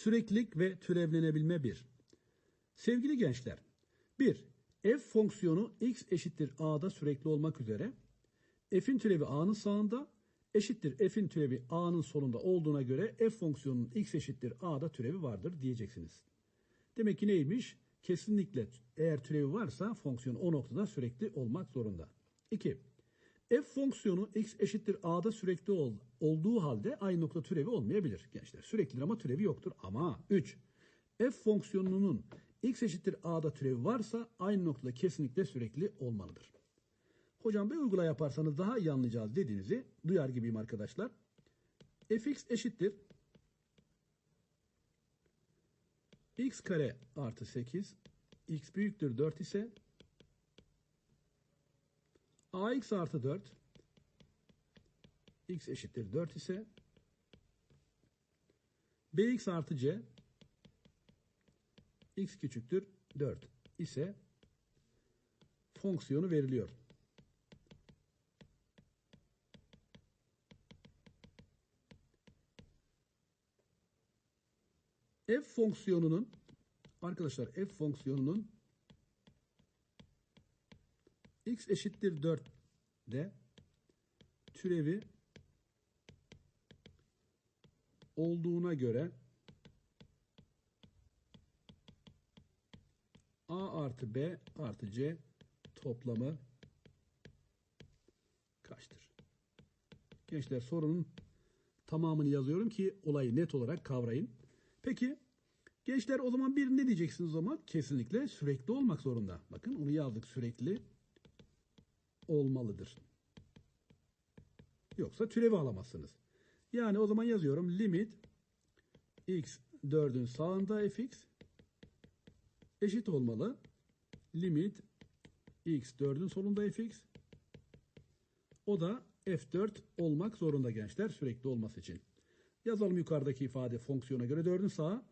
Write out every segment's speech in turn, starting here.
Süreklilik ve türevlenebilme 1. Sevgili gençler, 1. F fonksiyonu x eşittir a'da sürekli olmak üzere f'in türevi a'nın sağında eşittir f'in türevi a'nın solunda olduğuna göre f fonksiyonunun x eşittir a'da türevi vardır diyeceksiniz. Demek ki neymiş? Kesinlikle eğer türevi varsa fonksiyon o noktada sürekli olmak zorunda. 2. F fonksiyonu x eşittir a'da sürekli ol, olduğu halde aynı nokta türevi olmayabilir gençler. Süreklidir ama türevi yoktur. Ama 3. F fonksiyonunun x eşittir a'da türevi varsa aynı noktada kesinlikle sürekli olmalıdır. Hocam bir uygula yaparsanız daha iyi anlayacağız dediğinizi duyar gibiyim arkadaşlar. fx eşittir x kare artı 8 x büyüktür 4 ise ax artı 4 x eşittir 4 ise bx artı c x küçüktür 4 ise fonksiyonu veriliyor. f fonksiyonunun arkadaşlar f fonksiyonunun x eşittir 4 de türevi olduğuna göre a artı b artı c toplamı kaçtır? Gençler sorunun tamamını yazıyorum ki olayı net olarak kavrayın. Peki gençler o zaman bir ne diyeceksiniz o zaman? Kesinlikle sürekli olmak zorunda. Bakın onu yazdık sürekli olmalıdır. Yoksa türevi alamazsınız. Yani o zaman yazıyorum limit x 4'ün sağında fx eşit olmalı. Limit x 4'ün solunda fx o da f4 olmak zorunda gençler sürekli olması için. Yazalım yukarıdaki ifade fonksiyona göre 4'ün sağı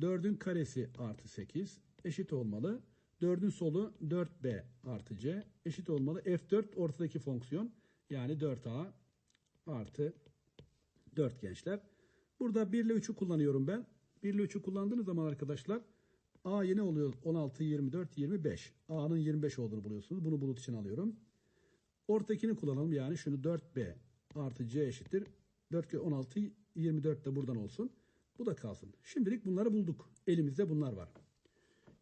4'ün karesi artı 8 eşit olmalı. 4'ün solu 4b artı c eşit olmalı. F4 ortadaki fonksiyon yani 4a artı 4 gençler. Burada 1 ile 3'ü kullanıyorum ben. 1 ile 3'ü kullandığınız zaman arkadaşlar a yine oluyor 16, 24, 25. a'nın 25 olduğunu buluyorsunuz. Bunu bulut için alıyorum. Ortakini kullanalım yani şunu 4b artı c eşittir. 4 kere 16, 24 de buradan olsun. Bu da kalsın. Şimdilik bunları bulduk. Elimizde bunlar var.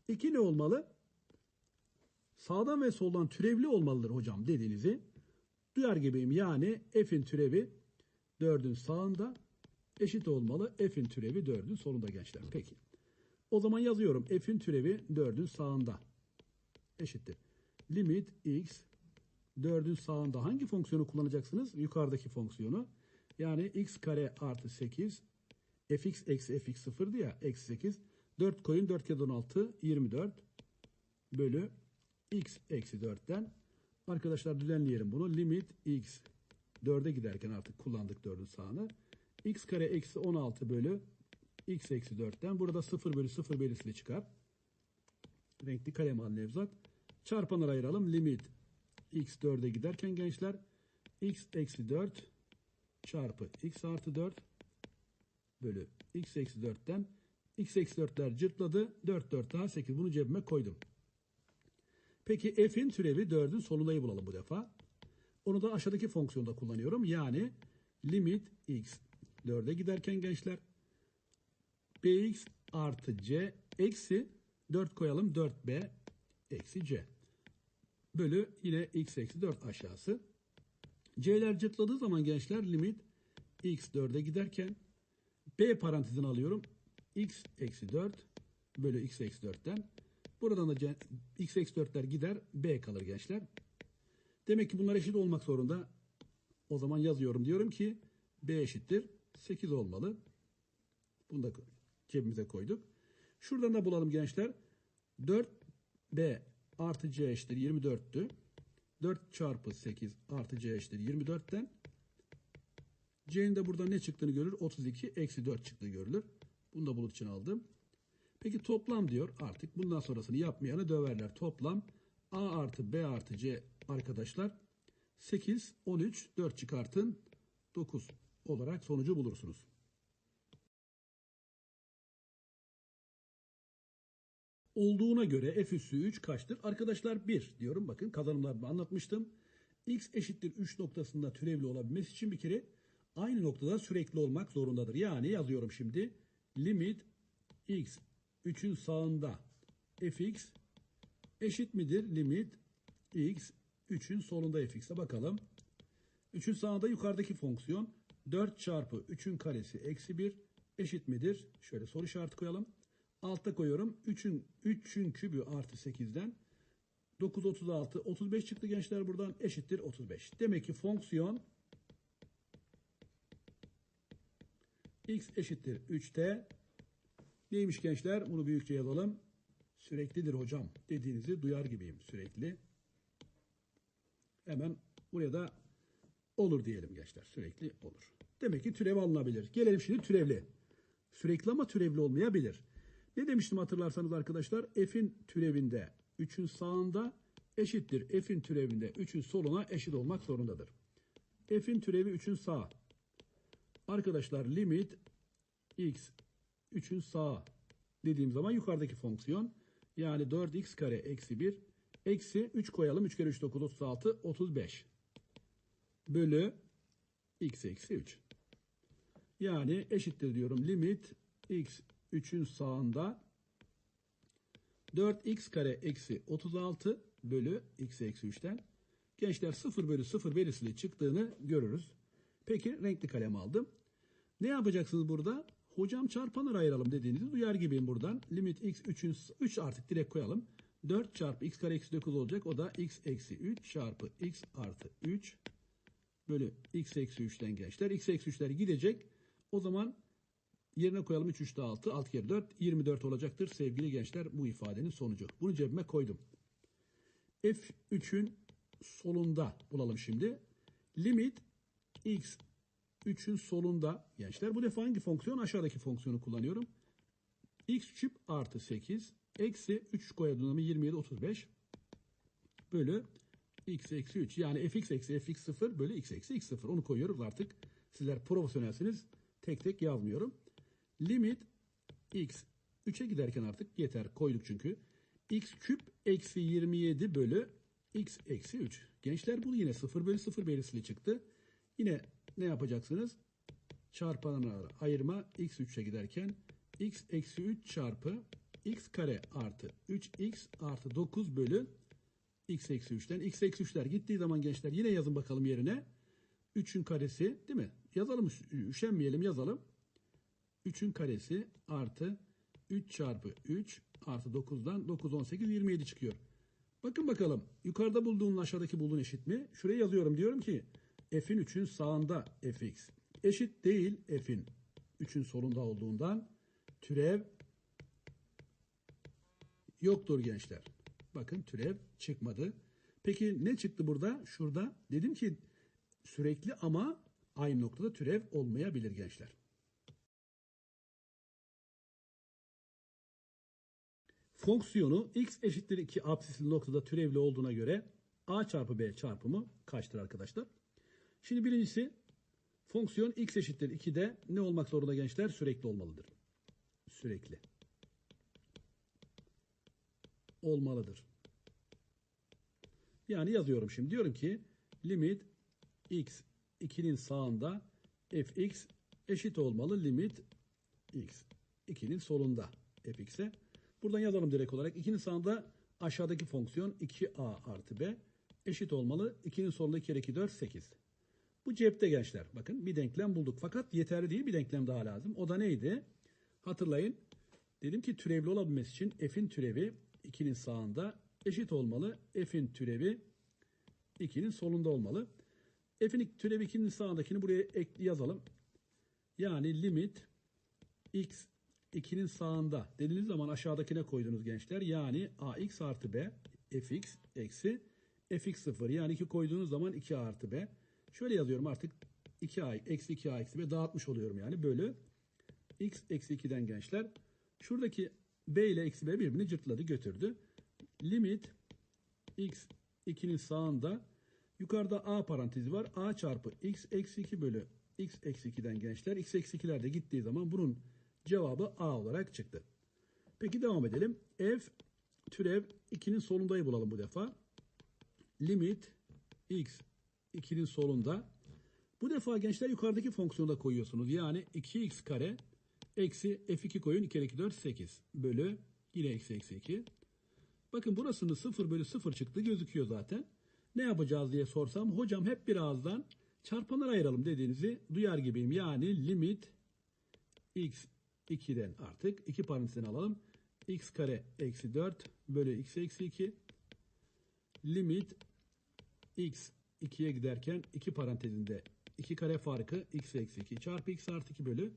2 ne olmalı? Sağdan ve soldan türevli olmalıdır hocam dediğinizi duyar gibiyim. Yani f'in türevi 4'ün sağında eşit olmalı. F'in türevi 4'ün solunda gençler. Peki. O zaman yazıyorum. F'in türevi 4'ün sağında eşittir. Limit x 4'ün sağında hangi fonksiyonu kullanacaksınız? Yukarıdaki fonksiyonu. Yani x kare artı 8 fx eksi fx sıfırdı ya eksi 8. 4 koyun 4 kere 16 24 bölü x eksi 4'ten arkadaşlar düzenleyelim bunu. Limit x 4'e giderken artık kullandık 4'ün sağını. x kare eksi 16 bölü x eksi 4'ten burada 0 bölü 0 belirtili çıkar. Renkli kalem al Nevzat. Çarpanlara ayıralım. Limit x 4'e giderken gençler x eksi 4 çarpı x artı 4 bölü x eksi 4'ten x eksi 4'ler cırtladı. 4 4 daha 8 bunu cebime koydum. Peki f'in türevi 4'ün solundayı bulalım bu defa. Onu da aşağıdaki fonksiyonda kullanıyorum. Yani limit x 4'e giderken gençler bx artı c eksi 4 koyalım 4b eksi c bölü yine x eksi 4 aşağısı. c'ler cırtladığı zaman gençler limit x 4'e giderken b parantezini alıyorum. x eksi 4 bölü x eksi 4'ten. Buradan da x eksi 4'ler gider b kalır gençler. Demek ki bunlar eşit olmak zorunda. O zaman yazıyorum. Diyorum ki b eşittir 8 olmalı. Bunu da cebimize koyduk. Şuradan da bulalım gençler. 4b artı c eşittir 24'tü. 4 çarpı 8 artı c eşittir 24'ten C'nin de burada ne çıktığını görür? 32 eksi 4 çıktığı görülür. Bunu da bulut için aldım. Peki toplam diyor artık bundan sonrasını yapmayanı döverler. Toplam A artı B artı C arkadaşlar 8, 13, 4 çıkartın 9 olarak sonucu bulursunuz. olduğuna göre f üssü 3 kaçtır? Arkadaşlar 1 diyorum. Bakın kazanımlarımı anlatmıştım. x eşittir 3 noktasında türevli olabilmesi için bir kere aynı noktada sürekli olmak zorundadır. Yani yazıyorum şimdi. Limit x 3'ün sağında fx eşit midir? Limit x 3'ün solunda fx'e bakalım. 3'ün sağında yukarıdaki fonksiyon 4 çarpı 3'ün karesi eksi 1 eşit midir? Şöyle soru işareti koyalım. Altta koyuyorum. 3'ün 3'ün kübü artı 8'den 9 36 35 çıktı gençler buradan eşittir 35. Demek ki fonksiyon x eşittir 3'te neymiş gençler? Bunu büyükçe yazalım. Süreklidir hocam dediğinizi duyar gibiyim sürekli. Hemen buraya da olur diyelim gençler. Sürekli olur. Demek ki türev alınabilir. Gelelim şimdi türevli. Sürekli ama türevli olmayabilir. Ne demiştim hatırlarsanız arkadaşlar? F'in türevinde 3'ün sağında eşittir. F'in türevinde 3'ün soluna eşit olmak zorundadır. F'in türevi 3'ün sağ. Arkadaşlar limit x 3'ün sağ dediğim zaman yukarıdaki fonksiyon yani 4x kare eksi 1 eksi 3 koyalım. 3 kere 3 9 36 35 bölü x eksi 3. Yani eşittir diyorum limit x 3'ün sağında 4x kare eksi 36 bölü x eksi 3'ten. Gençler 0 bölü 0 verisiyle çıktığını görürüz. Peki renkli kalem aldım. Ne yapacaksınız burada? Hocam çarpanları ayıralım dediğinizi duyar gibiyim buradan. Limit x 3'ün 3 artık direkt koyalım. 4 çarpı x kare eksi 9 olacak. O da x eksi 3 çarpı x artı 3 bölü x eksi 3'ten gençler. x eksi 3'ler gidecek. O zaman yerine koyalım 3 3 daha 6. 6 kere 4 24 olacaktır sevgili gençler bu ifadenin sonucu. Bunu cebime koydum. F3'ün solunda bulalım şimdi. Limit x 3'ün solunda gençler bu defa hangi fonksiyon? Aşağıdaki fonksiyonu kullanıyorum. x küp artı 8 eksi 3 koyduğum zaman 27 35 bölü x eksi 3 yani fx eksi fx 0 bölü x eksi x 0 onu koyuyoruz artık. Sizler profesyonelsiniz. Tek tek yazmıyorum. Limit x 3'e giderken artık yeter koyduk çünkü. x küp eksi 27 bölü x eksi 3. Gençler bu yine 0 bölü 0 belirtili çıktı. Yine ne yapacaksınız? Çarpanlara ayırma x 3'e giderken x eksi 3 çarpı x kare artı 3x artı 9 bölü x eksi 3'ten. x eksi 3'ler gittiği zaman gençler yine yazın bakalım yerine. 3'ün karesi değil mi? Yazalım üşenmeyelim yazalım. 3'ün karesi artı 3 çarpı 3 artı 9'dan 9 18 27 çıkıyor. Bakın bakalım yukarıda bulduğun aşağıdaki bulduğun eşit mi? Şuraya yazıyorum diyorum ki f'in 3'ün sağında fx eşit değil f'in 3'ün solunda olduğundan türev yoktur gençler. Bakın türev çıkmadı. Peki ne çıktı burada? Şurada dedim ki sürekli ama aynı noktada türev olmayabilir gençler. Fonksiyonu x eşittir 2 absisli noktada türevli olduğuna göre a çarpı b çarpımı kaçtır arkadaşlar? Şimdi birincisi fonksiyon x eşittir 2'de ne olmak zorunda gençler? Sürekli olmalıdır. Sürekli. Olmalıdır. Yani yazıyorum şimdi. Diyorum ki limit x 2'nin sağında fx eşit olmalı limit x 2'nin solunda fx'e. Buradan yazalım direkt olarak. 2'nin sağında aşağıdaki fonksiyon 2a artı b eşit olmalı. 2'nin solunda 2 kere 2 4 8. Bu cepte gençler. Bakın bir denklem bulduk. Fakat yeterli değil bir denklem daha lazım. O da neydi? Hatırlayın. Dedim ki türevli olabilmesi için f'in türevi 2'nin sağında eşit olmalı. F'in türevi 2'nin solunda olmalı. F'in türevi 2'nin sağındakini buraya ekli yazalım. Yani limit x 2'nin sağında dediğiniz zaman aşağıdakine koydunuz gençler. Yani ax artı b fx eksi fx 0 yani 2 koyduğunuz zaman 2a artı b. Şöyle yazıyorum artık 2a eksi 2a eksi b dağıtmış oluyorum yani bölü x eksi 2'den gençler. Şuradaki b ile eksi b birbirini cırtladı götürdü. Limit x 2'nin sağında yukarıda a parantezi var. a çarpı x eksi 2 bölü x eksi 2'den gençler. x eksi 2'ler de gittiği zaman bunun cevabı a olarak çıktı. Peki devam edelim. f türev 2'nin solundayı bulalım bu defa. Limit x 2'nin solunda. Bu defa gençler yukarıdaki fonksiyonda koyuyorsunuz. Yani 2x kare eksi f2 koyun 2 kere 2 4 8 bölü yine eksi eksi 2. Bakın burasında 0 bölü 0 çıktı gözüküyor zaten. Ne yapacağız diye sorsam hocam hep bir ağızdan çarpanlara ayıralım dediğinizi duyar gibiyim. Yani limit x 2'den artık 2 parantezini alalım. x kare eksi 4 bölü x eksi 2 limit x 2'ye giderken 2 parantezinde 2 kare farkı x eksi 2 çarpı x artı 2 bölü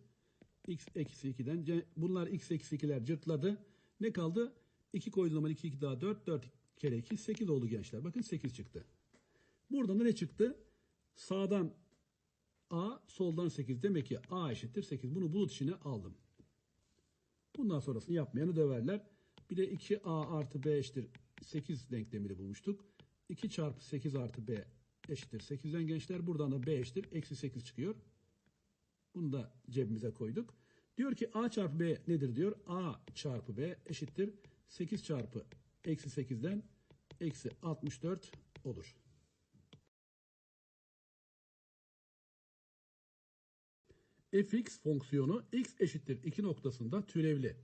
x eksi 2'den ce- bunlar x eksi 2'ler cırtladı. Ne kaldı? 2 koyduğum zaman 2 2 daha 4 4 kere 2 8 oldu gençler. Bakın 8 çıktı. Buradan da ne çıktı? Sağdan A soldan 8 demek ki A eşittir 8. Bunu bulut içine aldım. Bundan sonrasını yapmayanı döverler. Bir de 2A artı B eşittir 8 denklemini bulmuştuk. 2 çarpı 8 artı B eşittir 8'den gençler. Buradan da B eşittir. Eksi 8 çıkıyor. Bunu da cebimize koyduk. Diyor ki A çarpı B nedir diyor. A çarpı B eşittir. 8 çarpı eksi 8'den eksi 64 olur. fx fonksiyonu x eşittir 2 noktasında türevli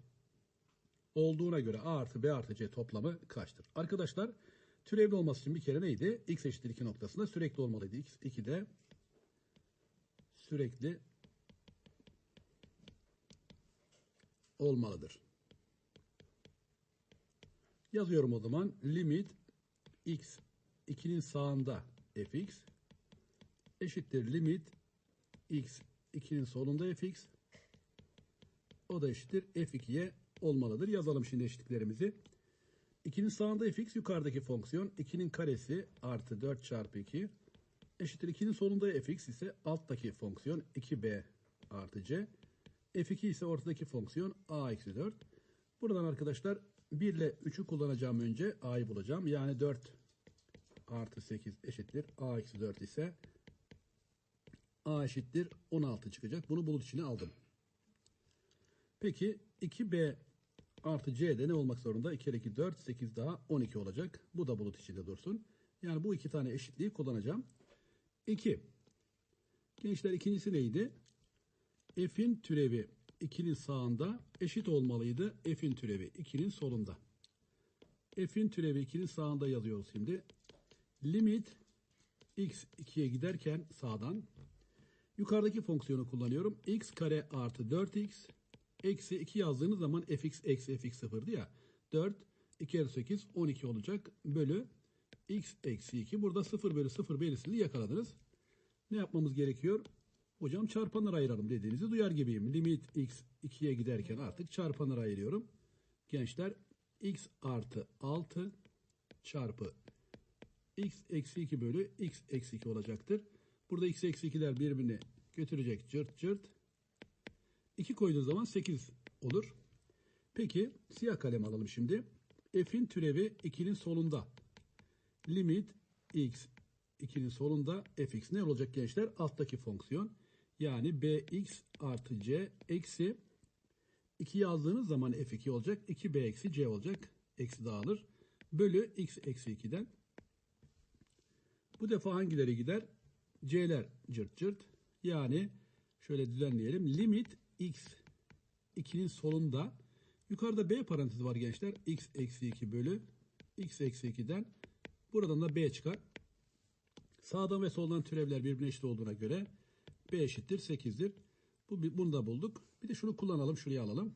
olduğuna göre a artı b artı c toplamı kaçtır? Arkadaşlar türevli olması için bir kere neydi? x eşittir 2 noktasında sürekli olmalıydı. x 2'de sürekli olmalıdır. Yazıyorum o zaman. Limit x 2'nin sağında fx eşittir limit x 2'nin solunda fx o da eşittir f2'ye olmalıdır. Yazalım şimdi eşitliklerimizi. 2'nin sağında fx yukarıdaki fonksiyon 2'nin karesi artı 4 çarpı 2 eşittir 2'nin solunda fx ise alttaki fonksiyon 2b artı c. f2 ise ortadaki fonksiyon a eksi 4. Buradan arkadaşlar 1 ile 3'ü kullanacağım önce a'yı bulacağım. Yani 4 artı 8 eşittir a eksi 4 ise a eşittir 16 çıkacak. Bunu bulut içine aldım. Peki 2b artı c'de ne olmak zorunda? 2 kere 2 4 8 daha 12 olacak. Bu da bulut içinde dursun. Yani bu iki tane eşitliği kullanacağım. 2. Gençler ikincisi neydi? F'in türevi 2'nin sağında eşit olmalıydı. F'in türevi 2'nin solunda. F'in türevi 2'nin sağında yazıyoruz şimdi. Limit x 2'ye giderken sağdan yukarıdaki fonksiyonu kullanıyorum. x kare artı 4x eksi 2 yazdığınız zaman fx eksi fx sıfırdı ya. 4 2 kere 8 12 olacak. Bölü x eksi 2. Burada 0 bölü 0 belirsizliği yakaladınız. Ne yapmamız gerekiyor? Hocam çarpanlara ayıralım dediğinizi duyar gibiyim. Limit x 2'ye giderken artık çarpanlara ayırıyorum. Gençler x artı 6 çarpı x eksi 2 bölü x eksi 2 olacaktır. Burada x eksi 2'ler birbirini götürecek cırt cırt. 2 koyduğunuz zaman 8 olur. Peki siyah kalem alalım şimdi. F'in türevi 2'nin solunda. Limit x 2'nin solunda fx ne olacak gençler? Alttaki fonksiyon. Yani bx artı c eksi 2 yazdığınız zaman f2 olacak. 2b eksi c olacak. Eksi dağılır. Bölü x eksi 2'den. Bu defa hangileri gider? c'ler cırt cırt. Yani şöyle düzenleyelim. Limit x 2'nin solunda yukarıda b parantezi var gençler. x eksi 2 bölü x eksi 2'den buradan da b çıkar. Sağdan ve soldan türevler birbirine eşit olduğuna göre b eşittir 8'dir. Bu, bunu da bulduk. Bir de şunu kullanalım. Şuraya alalım.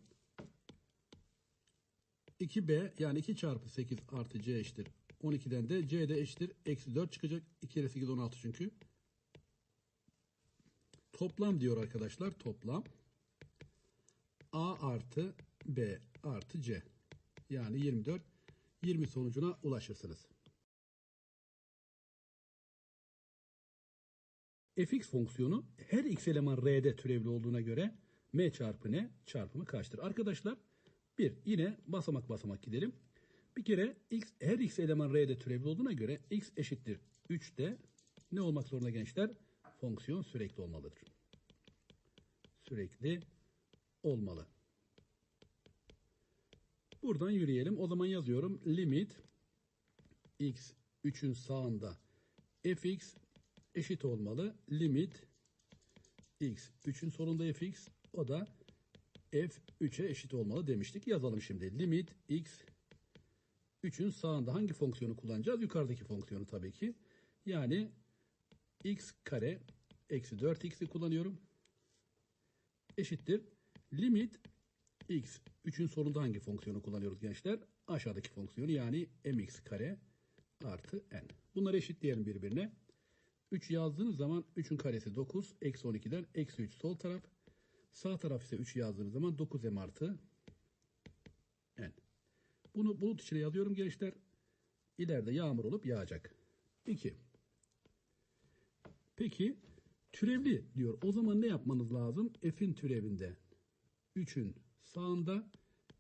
2b yani 2 çarpı 8 artı c eşittir. 12'den de c de eşittir. Eksi 4 çıkacak. 2 kere 8 16 çünkü. Toplam diyor arkadaşlar. Toplam. A artı B artı C. Yani 24. 20 sonucuna ulaşırsınız. fx fonksiyonu her x eleman r'de türevli olduğuna göre m çarpı n çarpımı kaçtır? Arkadaşlar bir yine basamak basamak gidelim. Bir kere x her x eleman r'de türevli olduğuna göre x eşittir 3'te ne olmak zorunda gençler? Fonksiyon sürekli olmalıdır. Sürekli olmalı. Buradan yürüyelim. O zaman yazıyorum. Limit x 3'ün sağında fx eşit olmalı. Limit x 3'ün solunda fx o da f3'e eşit olmalı demiştik. Yazalım şimdi. Limit x 3'ün sağında hangi fonksiyonu kullanacağız? Yukarıdaki fonksiyonu tabii ki. Yani x kare eksi 4x'i kullanıyorum. Eşittir. Limit x 3'ün sonunda hangi fonksiyonu kullanıyoruz gençler? Aşağıdaki fonksiyonu yani mx kare artı n. Bunları eşitleyelim birbirine. 3 yazdığınız zaman 3'ün karesi 9. Eksi 12'den eksi 3 sol taraf. Sağ taraf ise 3 yazdığınız zaman 9m artı n. Bunu bulut içine yazıyorum gençler. İleride yağmur olup yağacak. 2. Peki türevli diyor. O zaman ne yapmanız lazım? F'in türevinde 3'ün sağında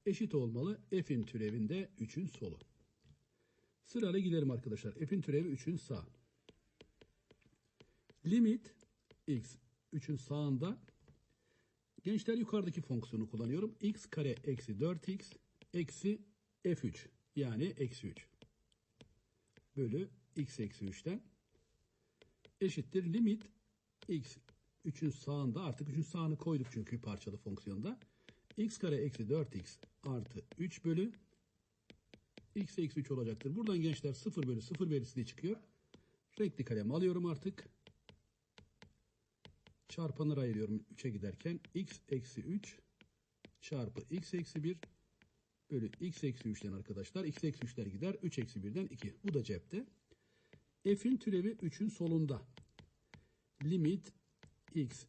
eşit olmalı. F'in türevinde 3'ün solu. Sırayla gidelim arkadaşlar. F'in türevi 3'ün sağ. Limit x 3'ün sağında gençler yukarıdaki fonksiyonu kullanıyorum. x kare eksi 4x eksi f3 yani eksi 3 bölü x eksi 3'ten eşittir limit x 3'ün sağında artık 3'ün sağını koyduk çünkü parçalı fonksiyonda x kare eksi 4x artı 3 bölü x eksi 3 olacaktır. Buradan gençler 0 bölü 0 verisi de çıkıyor. Renkli kalem alıyorum artık. Çarpanları ayırıyorum 3'e giderken. x eksi 3 çarpı x eksi 1 bölü x eksi 3'ten arkadaşlar. x eksi 3'ler gider. 3 eksi 1'den 2. Bu da cepte. f'in türevi 3'ün solunda. Limit x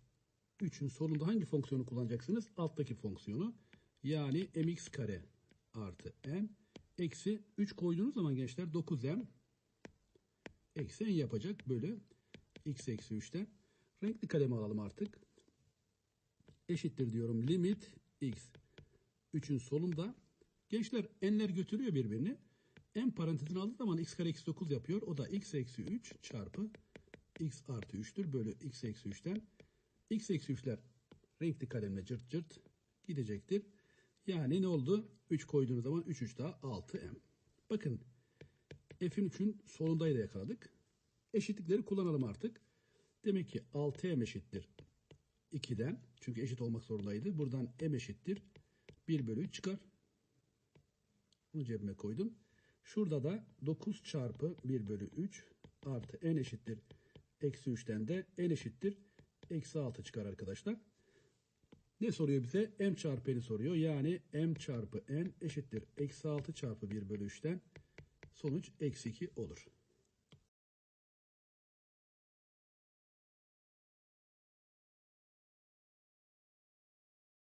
3'ün solunda hangi fonksiyonu kullanacaksınız? Alttaki fonksiyonu. Yani mx kare artı n eksi 3 koyduğunuz zaman gençler 9m eksi n yapacak bölü x eksi 3'ten. Renkli kalemi alalım artık. Eşittir diyorum limit x 3'ün solunda. Gençler n'ler götürüyor birbirini. n parantezini aldığı zaman x kare eksi 9 yapıyor. O da x eksi 3 çarpı x artı 3'tür bölü x eksi 3'ten. x eksi 3'ler renkli kalemle cırt cırt gidecektir. Yani ne oldu? 3 koyduğunuz zaman 3 3 daha 6m. Bakın f'in 3'ün solundaydı yakaladık. Eşitlikleri kullanalım artık. Demek ki 6m eşittir 2'den. Çünkü eşit olmak zorundaydı. Buradan m eşittir 1 bölü 3 çıkar. Bunu cebime koydum. Şurada da 9 çarpı 1 bölü 3 artı n eşittir eksi 3'ten de n eşittir eksi 6 çıkar arkadaşlar. Ne soruyor bize? m çarpı n'i soruyor. Yani m çarpı n eşittir eksi 6 çarpı 1 bölü 3'ten sonuç eksi 2 olur.